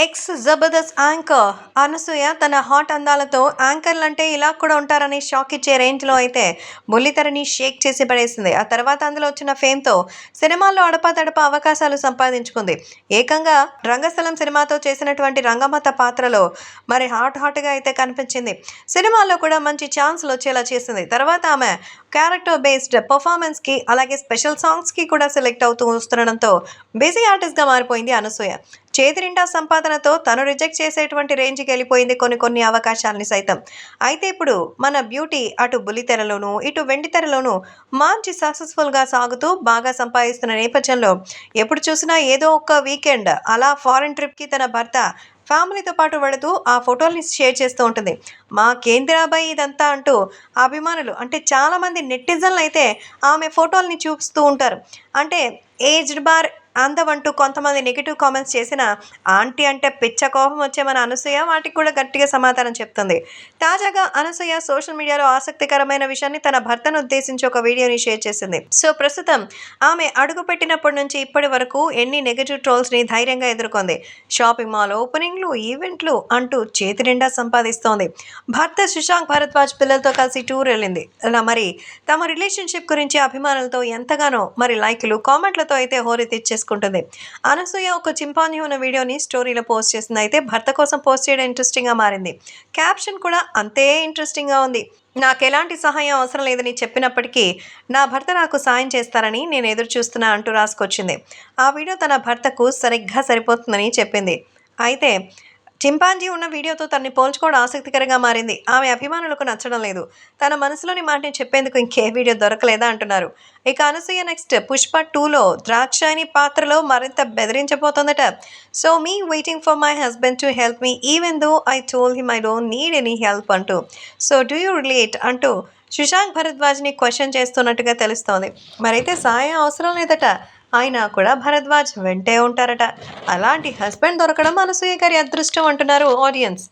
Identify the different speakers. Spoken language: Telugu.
Speaker 1: ఎక్స్ జబర్దస్త్ యాంకర్ అనసూయ తన హాట్ అందాలతో యాంకర్లు అంటే ఇలా కూడా ఉంటారని షాక్ ఇచ్చే రేంజ్లో అయితే బుల్లితెరని షేక్ చేసి పడేసింది. ఆ తర్వాత అందులో వచ్చిన ఫేమ్తో సినిమాల్లో అడపాదడప అవకాశాలు సంపాదించుకుంది. ఏకంగా రంగస్థలం సినిమాతో చేసినటువంటి రంగమత పాత్రలో మరి హాట్ హాట్గా అయితే కనిపించింది. సినిమాల్లో కూడా మంచి ఛాన్స్లు వచ్చేలా చేసింది. తర్వాత ఆమె క్యారెక్టర్ బేస్డ్ పర్ఫార్మెన్స్కి అలాగే స్పెషల్ సాంగ్స్కి కూడా సెలెక్ట్ అవుతూ వస్తుండడంతో బిజీ ఆర్టిస్ట్గా మారిపోయింది అనసూయ. చేతినిండా సంపాదనతో తను రిజెక్ట్ చేసేటువంటి రేంజ్కి వెళ్ళిపోయింది కొన్ని కొన్ని అవకాశాలని సైతం. అయితే ఇప్పుడు మన బ్యూటీ అటు బుల్లితెరలోనూ ఇటు వెండితెరలోనూ మంచి సక్సెస్ఫుల్గా సాగుతూ బాగా సంపాదిస్తున్న నేపథ్యంలో ఎప్పుడు చూసినా ఏదో ఒక వీకెండ్ అలా ఫారెన్ ట్రిప్కి తన భర్త ఫ్యామిలీతో పాటు వెళుతూ ఆ ఫోటోల్ని షేర్ చేస్తూ ఉంటుంది. మా కేంద్రాబాయి ఇదంతా అంటూ అభిమానులు అంటే చాలామంది నెటిజన్లు అయితే ఆమె ఫోటోల్ని చూపిస్తూ ఉంటారు. అంటే ఏజ్డ్ బార్ అందమంటూ కొంతమంది నెగిటివ్ కామెంట్స్ చేసిన ఆంటీ అంటే పిచ్చ కోపం వచ్చే మన అనసూయ వాటికి కూడా గట్టిగా సమాధానం చెప్తుంది. తాజాగా అనసూయ సోషల్ మీడియాలో ఆసక్తికరమైన విషయాన్ని తన భర్తను ఉద్దేశించి ఒక వీడియోని షేర్ చేసింది. సో ప్రస్తుతం ఆమె అడుగు పెట్టినప్పటి నుంచి ఇప్పటి వరకు ఎన్ని నెగిటివ్ ట్రోల్స్ని ధైర్యంగా ఎదుర్కొంది. షాపింగ్ మాల్ ఓపెనింగ్లు ఈవెంట్లు అంటూ చేతి నిండా సంపాదిస్తోంది. భర్త శుశాంక్ భరద్వాజ్ పిల్లలతో కలిసి టూర్ వెళ్ళింది. అలా మరి తమ రిలేషన్షిప్ గురించి అభిమానులతో ఎంతగానో మరి లైక్లు కామెంట్లతో అయితే హోరెత్తిచ్చే చేసుకుంటుంది. అనసూయ ఒక చింపాంజీ ఉన్న వీడియోని స్టోరీలో పోస్ట్ చేసింది. అయితే భర్త కోసం పోస్ట్ చేయడం ఇంట్రెస్టింగ్గా మారింది. క్యాప్షన్ కూడా అంతే ఇంట్రెస్టింగ్గా ఉంది. నాకు ఎలాంటి సహాయం అవసరం లేదని చెప్పినప్పటికీ నా భర్త నాకు సాయం చేస్తారని నేను ఎదురు చూస్తున్నా అంటూ రాసుకొచ్చింది. ఆ వీడియో తన భర్తకు సరిగ్గా సరిపోతుందని చెప్పింది. అయితే చింపాంజీ ఉన్న వీడియోతో తనని పోల్చుకోవడం ఆసక్తికరంగా మారింది. ఆమె అభిమానులకు నచ్చడం లేదు. తన మనసులోని మాటని చెప్పేందుకు ఇంకే వీడియో దొరకలేదా అంటున్నారు. ఇక అనసూయ నెక్స్ట్ పుష్ప టూలో ద్రాక్షాయని పాత్రలో మరింత బెదిరించబోతోందట. So me waiting for my husband to help me even though I told him I don't need any help అంటూ. సో డూ యూ రిలేట్ అంటూ సుశాంత్ భరద్వాజ్ని క్వశ్చన్ చేస్తున్నట్టుగా తెలుస్తోంది. మరైతే సాయం అవసరం లేదట. ఆయన కూడా భరద్వాజ్ వెంటే ఉంటారట. అలాంటి హస్బెండ్ దొరకడం అనసూయ గారి అదృష్టం అంటున్నారు ఆడియన్స్.